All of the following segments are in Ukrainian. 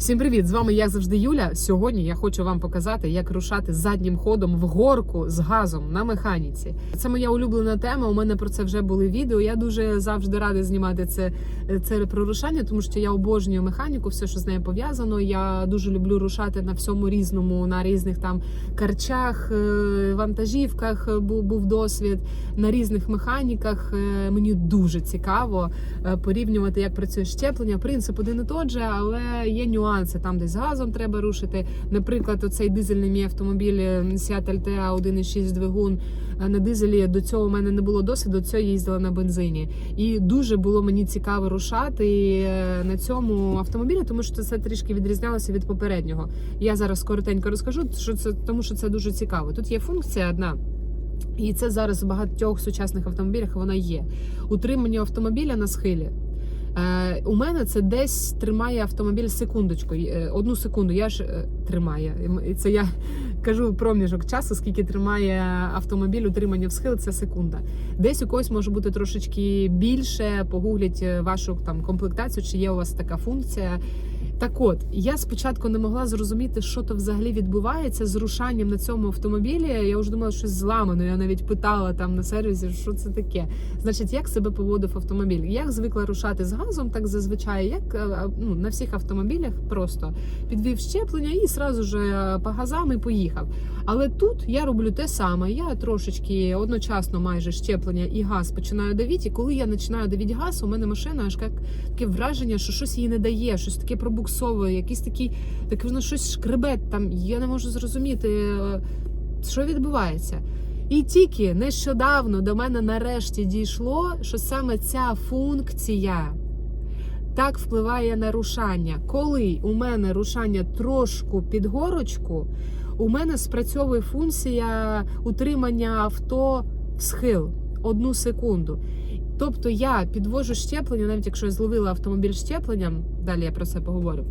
Всім привіт! З вами як завжди Юля. Сьогодні я хочу вам показати, як рушати заднім ходом в горку з газом на механіці. Це моя улюблена тема. У мене про це вже були відео. Я дуже завжди рада знімати це, це про рушання, тому що я обожнюю механіку, все, що з нею пов'язано. Я дуже люблю рушати на всьому різному, на різних там карчах, е, вантажівках е, був, був досвід, на різних механіках. Е, Мені дуже цікаво порівнювати, як працює щеплення. Принцип один і тот же, але є нюанси. Там, де з газом треба рушити. Наприклад, оцей дизельний мій автомобіль е, Seat Altea 1.6 двигун е, на дизелі. До цього у мене не було досвіду. До цього їздила на бензині, і дуже було мені цікаво рушати е, на цьому автомобілі, тому що це трішки відрізнялося від попереднього. Я зараз коротенько розкажу, що це тому, що це дуже цікаво. Тут є функція одна. І це зараз в багатьох сучасних автомобілях вона є. Утримання автомобіля на схилі. Е, у мене це десь тримає автомобіль секундочку. Е, Одну секунду я ж е, тримає. Це я кажу проміжок часу, скільки тримає автомобіль утримання в схил, це секунда. Десь у когось може бути трошечки більше. Погугліть вашу там комплектацію, чи є у вас така функція. Так от, я спочатку не могла зрозуміти, що то взагалі відбувається з рушанням на цьому автомобілі. Я вже думала, що щось зламано. Я навіть питала там на сервісі, що це таке. Значить, як себе поводив автомобіль? Я звикла рушати з газом, так зазвичай, як е, ну, на всіх автомобілях, просто підвів щеплення і сразу же е, по газам і поїхав. Але тут я роблю те саме. Я трошечки одночасно майже щеплення і газ починаю давити. І коли я починаю давити газ, у мене машина аж як таке враження, що щось їй не дає, щось таке пробуксовує, якийсь такий, так воно щось шкребет там. Я не можу зрозуміти, е, що відбувається. І тільки нещодавно до мене нарешті дійшло, що саме ця функція так впливає на рушання. Коли у мене рушання трошку під горочку, у мене спрацьовує функція утримання авто в схил одну секунду. Тобто я підвожу щеплення, навіть якщо я зловила автомобіль щепленням, далі я про це поговорю.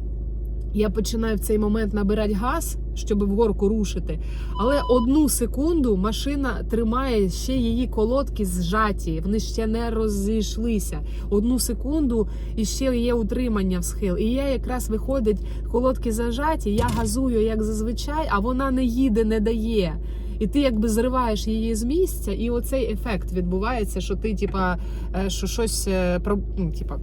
Я починаю в цей момент набирати газ, щоб вгорку рушити. Але одну секунду машина тримає ще її колодки зжаті, вони ще не розійшлися. Одну секунду і ще є утримання в схил. І я якраз виходить, колодки зажаті, я газую як зазвичай, а вона не їде, не дає. І ти якби зриваєш її з місця, і оцей ефект відбувається, що ти, типа, е, що щось е, про ну, типа.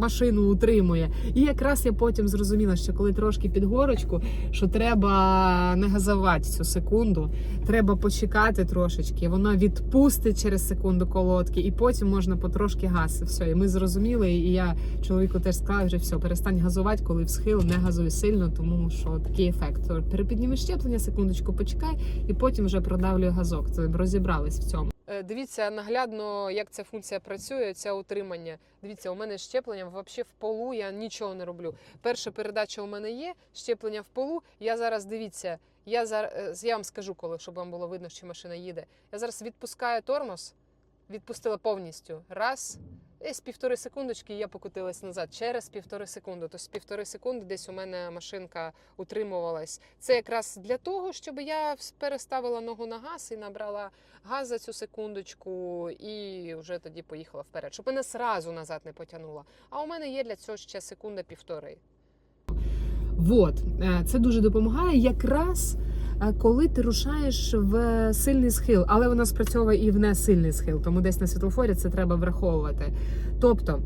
Машину утримує, і якраз я потім зрозуміла, що коли трошки під горочку, що треба не газувати цю секунду, треба почекати трошечки. Вона відпустить через секунду колодки, і потім можна потрошки газ. Все, і ми зрозуміли. І я чоловіку теж сказала, вже все, перестань газувати, коли в схил не газуй сильно, тому що такий ефект. Перепідніми щеплення, секундочку, почекай, і потім вже продавлює газок. Це розібрались в цьому. Е, Дивіться наглядно, як ця функція працює, це утримання. Дивіться, у мене щеплення взагалі в полу, я нічого не роблю. Перша передача у мене є, щеплення в полу. Я зараз дивіться, я зараз я вам скажу, коли щоб вам було видно, що машина їде. Я зараз відпускаю тормоз, відпустила повністю. Раз. Десь півтори секундочки, і я покотилась назад через півтори секунди. Тобто з півтори секунди десь у мене машинка утримувалась. Це якраз для того, щоб я переставила ногу на газ і набрала газ за цю секундочку, і вже тоді поїхала вперед, щоб мене сразу назад не потягнула. А у мене є для цього ще секунда півтори. Вот, е, це дуже допомагає якраз коли ти рушаєш в сильний схил, але вона спрацьовує і в несильний схил, тому десь на світлофорі це треба враховувати. Тобто.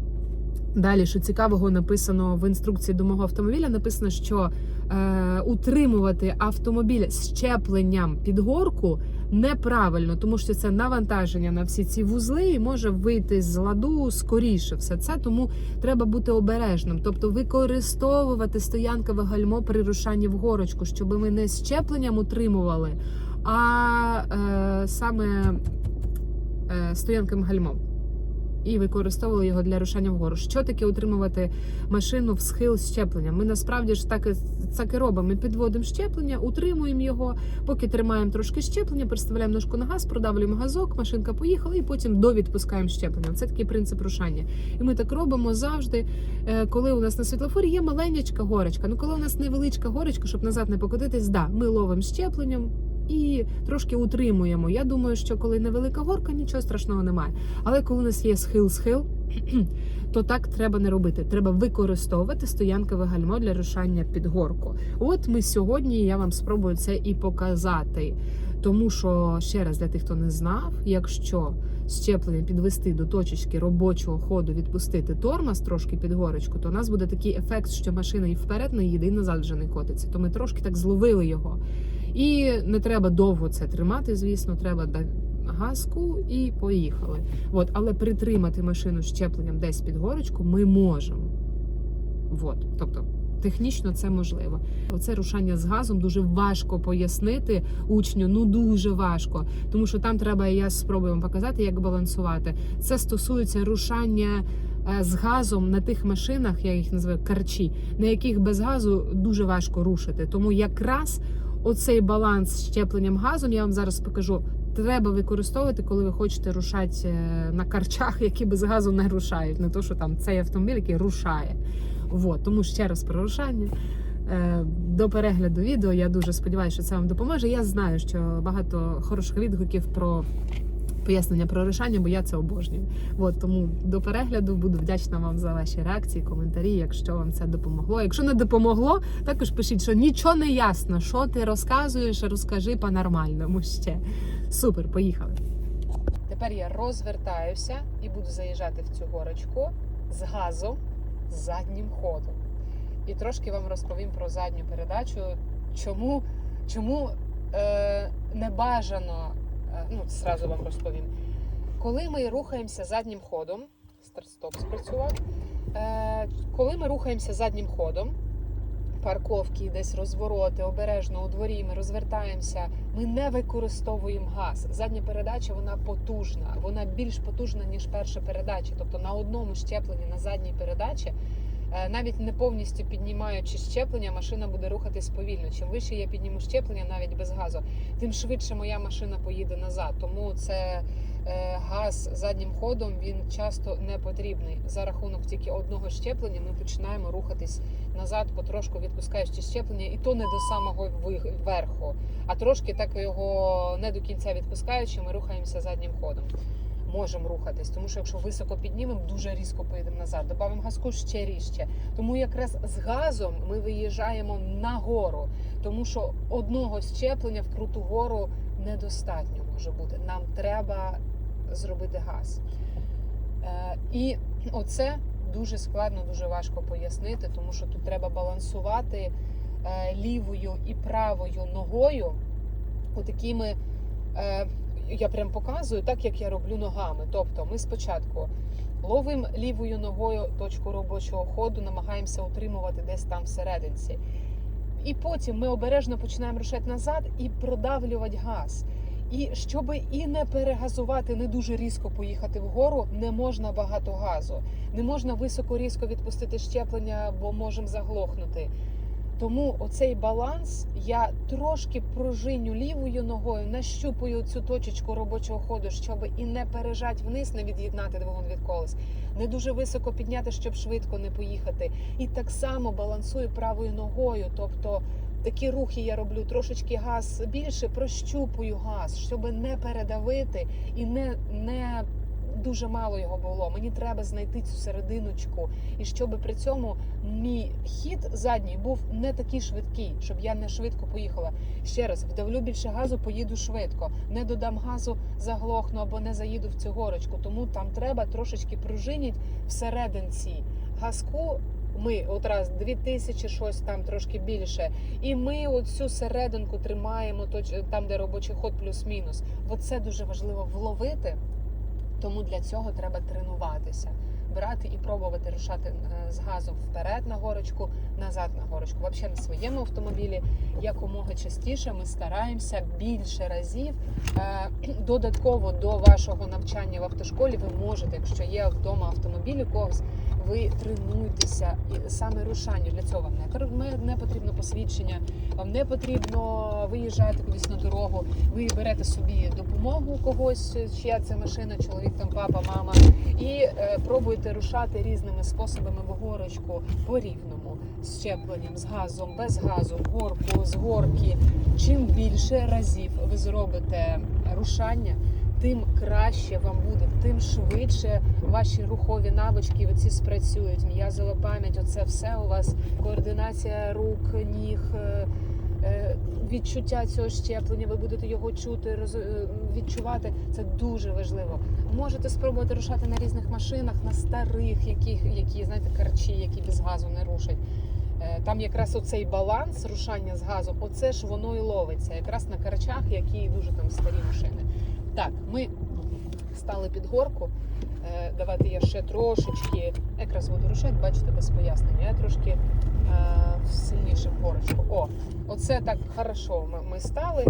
Далі, що цікавого написано в інструкції до мого автомобіля, написано, що е, утримувати автомобіль з щепленням під горку неправильно, тому що це навантаження на всі ці вузли і може вийти з ладу скоріше все це. Тому треба бути обережним, тобто використовувати стоянкове гальмо при рушанні в горочку, щоб ми не щепленням утримували, а е, саме е, стоянким гальмом і використовували його для рушання вгору. Що таке утримувати машину в схил щеплення? Ми насправді ж так так і робимо. Ми підводимо щеплення, утримуємо його, поки тримаємо трошки щеплення, переставляємо ножку на газ, продавлюємо газок, машинка поїхала, і потім довідпускаємо щеплення. Це такий принцип рушання. І ми так робимо завжди, е, коли у нас на світлофорі є маленька горочка. Ну коли у нас невеличка горочка, щоб назад не покотитись, да, ми ловимо щепленням. І трошки утримуємо. Я думаю, що коли невелика горка, нічого страшного немає. Але коли у нас є схил-схил, то так треба не робити. Треба використовувати стоянкове гальмо для рушання під горку. От ми сьогодні я вам спробую це і показати. Тому що ще раз для тих, хто не знав, якщо щеплення підвести до точечки робочого ходу, відпустити тормоз трошки під горочку, то у нас буде такий ефект, що машина і вперед не їде, і назад вже не котиться. То ми трошки так зловили його. І не треба довго це тримати, звісно, треба газку і поїхали. От, але притримати машину щепленням десь під горочку ми можемо. От, тобто. Технічно це можливо. Оце рушання з газом дуже важко пояснити учню. Ну дуже важко, тому що там треба. Я спробую вам показати, як балансувати. Це стосується рушання е, з газом на тих машинах, я їх називаю карчі, на яких без газу дуже важко рушити. Тому якраз оцей баланс з щепленням газом я вам зараз покажу. Треба використовувати, коли ви хочете рушати е, на карчах, які без газу не рушають. Не то, що там цей автомобіль, який рушає. От. Тому ще раз про рушання. Е, До перегляду відео я дуже сподіваюся, що це вам допоможе. Я знаю, що багато хороших відгуків про пояснення про рушання, бо я це обожнюю. От, тому до перегляду буду вдячна вам за ваші реакції, коментарі, якщо вам це допомогло. Якщо не допомогло, також пишіть, що нічого не ясно, що ти розказуєш, розкажи по-нормальному ще. Супер, поїхали. Тепер я розвертаюся і буду заїжджати в цю горочку з газом з заднім ходом. І трошки вам розповім про задню передачу, чому, чому е, не бажано, ну, зразу вам розповім. Коли ми рухаємося заднім ходом, старт-стоп спрацював, е, коли ми рухаємося заднім ходом, парковки, десь розвороти, обережно у дворі, ми розвертаємося, ми не використовуємо газ. Задня передача вона потужна, вона більш потужна, ніж перша передача. Тобто на одному щепленні на задній передачі, е, навіть не повністю піднімаючи щеплення, машина буде рухатись повільно. Чим вище я підніму щеплення, навіть без газу, тим швидше моя машина поїде назад. Тому це е, газ заднім ходом він часто не потрібний. За рахунок тільки одного щеплення ми починаємо рухатись назад, потрошку відпускаючи щеплення, і то не до самого верху, а трошки так його не до кінця відпускаючи, ми рухаємося заднім ходом. Можемо рухатись, тому що якщо високо піднімемо, дуже різко поїдемо назад. Добавимо газку ще різче. Тому якраз з газом ми виїжджаємо на гору, тому що одного щеплення в круту гору недостатньо може бути. Нам треба зробити газ. Е, і оце дуже складно, дуже важко пояснити, тому що тут треба балансувати е, лівою і правою ногою. Отакими, е, я прям показую, так як я роблю ногами. Тобто ми спочатку ловимо лівою ногою точку робочого ходу, намагаємося утримувати десь там всерединці. І потім ми обережно починаємо рушати назад і продавлювати газ. І щоб і не перегазувати, не дуже різко поїхати вгору, не можна багато газу. Не можна високо різко відпустити щеплення, бо можемо заглохнути. Тому оцей баланс я трошки пружиню лівою ногою, нащупую цю точечку робочого ходу, щоб і не пережать вниз, не від'єднати двигун від колес, не дуже високо підняти, щоб швидко не поїхати. І так само балансую правою ногою, тобто. Такі рухи я роблю трошечки газ більше, прощупую газ, щоб не передавити і не, не дуже мало його було. Мені треба знайти цю серединочку, і щоб при цьому мій хід задній був не такий швидкий, щоб я не швидко поїхала. Ще раз вдавлю більше газу, поїду швидко. Не додам газу, заглохну або не заїду в цю горочку. Тому там треба трошечки пружиніть всерединці. Газку ми от раз 2000 щось там трошки більше. І ми оцю серединку тримаємо там, де робочий ход плюс-мінус. Оце дуже важливо вловити. Тому для цього треба тренуватися, брати і пробувати рушати е, з газом вперед на горочку, назад на горочку. Взагалі на своєму автомобілі якомога частіше ми стараємося більше разів. Е, Додатково до вашого навчання в автошколі ви можете, якщо є вдома автомобіль у когось, ви тренуйтеся і саме рушанню. Для цього вам не не- потрібно посвідчення, вам не потрібно виїжджати кудись на дорогу. Ви берете собі допомогу когось, чия це машина, чоловік, там папа, мама, і е, пробуєте рушати різними способами в горочку по рівному, з щепленням, з газом, без газу, горку, з горки. Чим більше разів ви зробите рушання, тим краще вам буде, тим швидше ваші рухові навички оці спрацюють. М'язова пам'ять, оце все у вас координація рук, ніг. е, е, Відчуття цього щеплення, ви будете його чути, е, відчувати. Це дуже важливо. Можете спробувати рушати на різних машинах, на старих, які, які знаєте, карчі, які без газу не рушать. Там якраз оцей баланс рушання з газом, оце ж воно і ловиться, якраз на карчах, які дуже там старі машини. Так, ми стали під горку. Е, Давайте я ще трошечки, якраз буду рушати, бачите, без пояснення. Я трошки сильніше в горочку. О, оце так хорошо. Ми стали.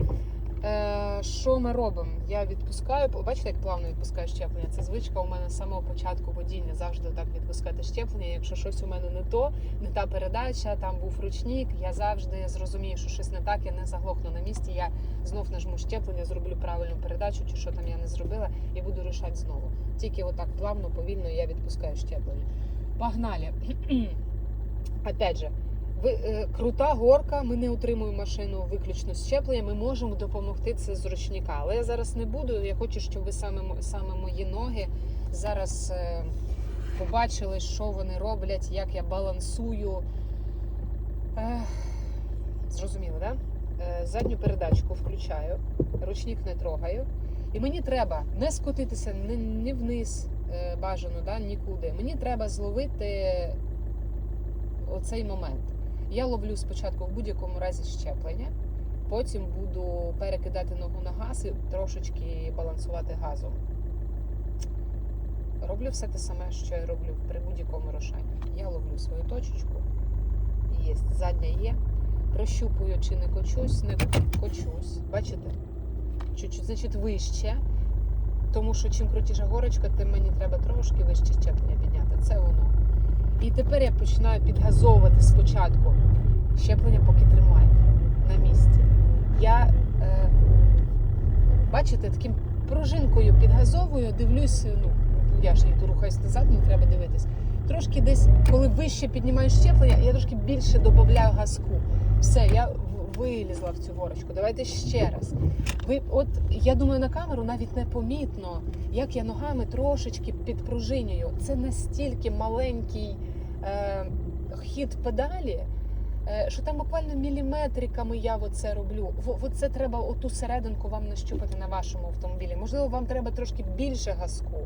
Е, що ми робимо? Я відпускаю, бачите, як плавно відпускаю щеплення. Це звичка у мене з самого початку водіння завжди так відпускати щеплення. Якщо щось у мене не то, не та передача, там був ручник, я завжди зрозумію, що щось не так, я не заглохну на місці. Я знов нажму щеплення, зроблю правильну передачу, чи що там я не зробила, і буду рушати знову. Тільки отак плавно, повільно я відпускаю щеплення. Погнали. Опять же, крута горка, ми не утримуємо машину виключно з щеплення, ми можемо допомогти це з ручника. Але я зараз не буду. Я хочу, щоб ви саме, саме мої ноги зараз е, побачили, що вони роблять, як я балансую. Е, зрозуміло, так? Да? Е, задню передачку включаю, ручник не трогаю. І мені треба не скотитися ні, вниз е, бажано, да, нікуди. Мені треба зловити оцей момент. Я ловлю спочатку в будь-якому разі щеплення, потім буду перекидати ногу на газ і трошечки балансувати газом. Роблю все те саме, що я роблю при будь-якому рушанні. Я ловлю свою точечку, є, задня є. Прощупую, чи не кочусь, не кочусь. Бачите? Чуть-чуть, значить, вище. Тому що чим крутіша горочка, тим мені треба трошки вище щеплення підняти. Це воно. І тепер я починаю підгазовувати спочатку. Щеплення поки тримайте на місці. Я, е, бачите, таким пружинкою підгазовую, дивлюсь, ну, я ж йду рухаюсь назад, не треба дивитись. Трошки десь, коли вище піднімаю щеплення, я трошки більше додаю газку. Все, я вилізла в цю горочку. Давайте ще раз. Ви, от я думаю, на камеру навіть не помітно, як я ногами трошечки підпружинюю. Це настільки маленький хід педалі, е, що там буквально міліметриками я оце роблю. Оце треба оту серединку вам нащупати на вашому автомобілі. Можливо, вам треба трошки більше газку,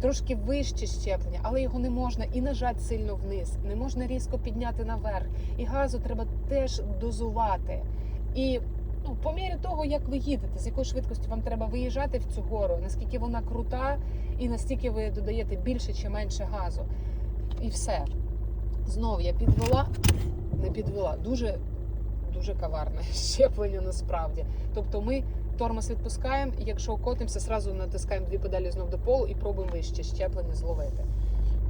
трошки вище щеплення, але його не можна і нажати сильно вниз, не можна різко підняти наверх. І газу треба теж дозувати. І ну, по мірі того, як ви їдете, з якою швидкістю вам треба виїжджати в цю гору, наскільки вона крута, і наскільки ви додаєте більше чи менше газу. І все. Знов я підвела, не підвела. Дуже, дуже каварне щеплення насправді. Тобто ми тормоз відпускаємо, і якщо котимося, зразу натискаємо дві педалі знов до полу і пробуємо вище щеплення зловити.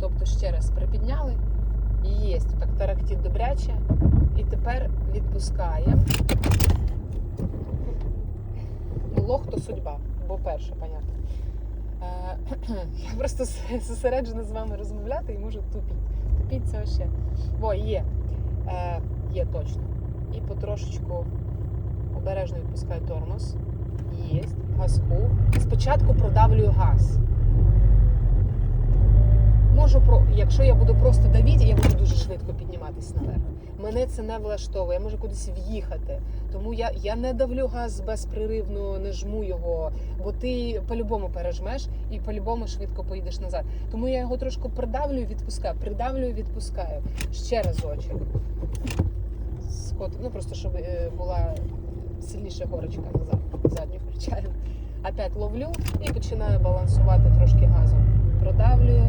Тобто ще раз припідняли, і є так тарахтіть добряче. І тепер відпускаємо. Лох то судьба, бо перше, понятно. Е, Я просто зосереджена з вами розмовляти і можу тупіть. Тупіть це ще. Во, є. Е, Є точно. І потрошечку обережно відпускаю тормоз. Є. Газку. Спочатку продавлюю газ. Можу якщо я буду просто давіти, я буду дуже швидко підніматися наверх. Мене це не влаштовує, я можу кудись в'їхати. Тому я, я не давлю газ безпреривно, не жму його, бо ти по-любому пережмеш і по-любому швидко поїдеш назад. Тому я його трошки придавлюю, відпускаю, придавлюю, відпускаю. Ще разочок. Скот, ну просто щоб е, була сильніша горочка назад. Задню включаю. Опять ловлю і починаю балансувати трошки газом. Продавлюю.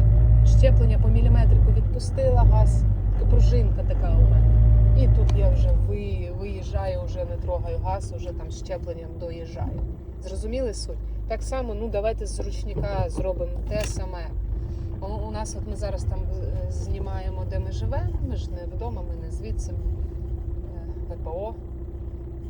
Щеплення по міліметрику відпустила газ. Пружинка така у мене. І тут я вже ви, виїжджаю, вже не трогаю газ, вже там щепленням доїжджаю. Зрозуміли суть? Так само, ну давайте з ручника зробимо те саме. У, нас от ми зараз там е, знімаємо, де ми живемо. Ми ж не вдома, ми не звідси. Е, ВПО.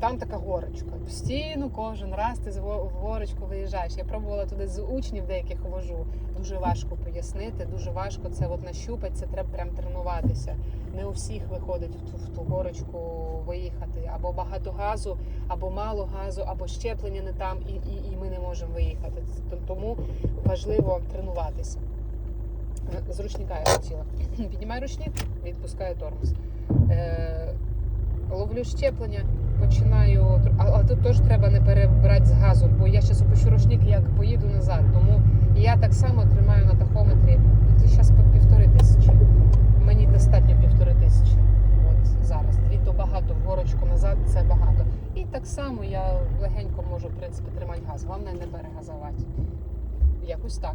Там така горочка. Постійно кожен раз ти з горочку виїжджаєш. Я пробувала туди з учнів деяких вожу. Дуже важко пояснити, дуже важко це от нащупати, це треба прям тренуватися. Не у всіх виходить в ту, в ту горочку виїхати або багато газу, або мало газу, або щеплення не там, і, і, і ми не можемо виїхати. Тому важливо тренуватися. З ручника я хотіла. Піднімаю ручник, відпускаю тормоз. Е, ловлю щеплення, починаю. тр- А, а тут теж треба не перебирати з газом, бо я зараз опущу ручник, як поїду назад. Тому я так само тримаю на тахометрі. Це зараз по тисячі. Мені достатньо півтори тисячі. От зараз. Дві то багато, горочку назад це багато. І так само я легенько можу, в принципі, тримати газ. Головне не перегазувати. Якось так.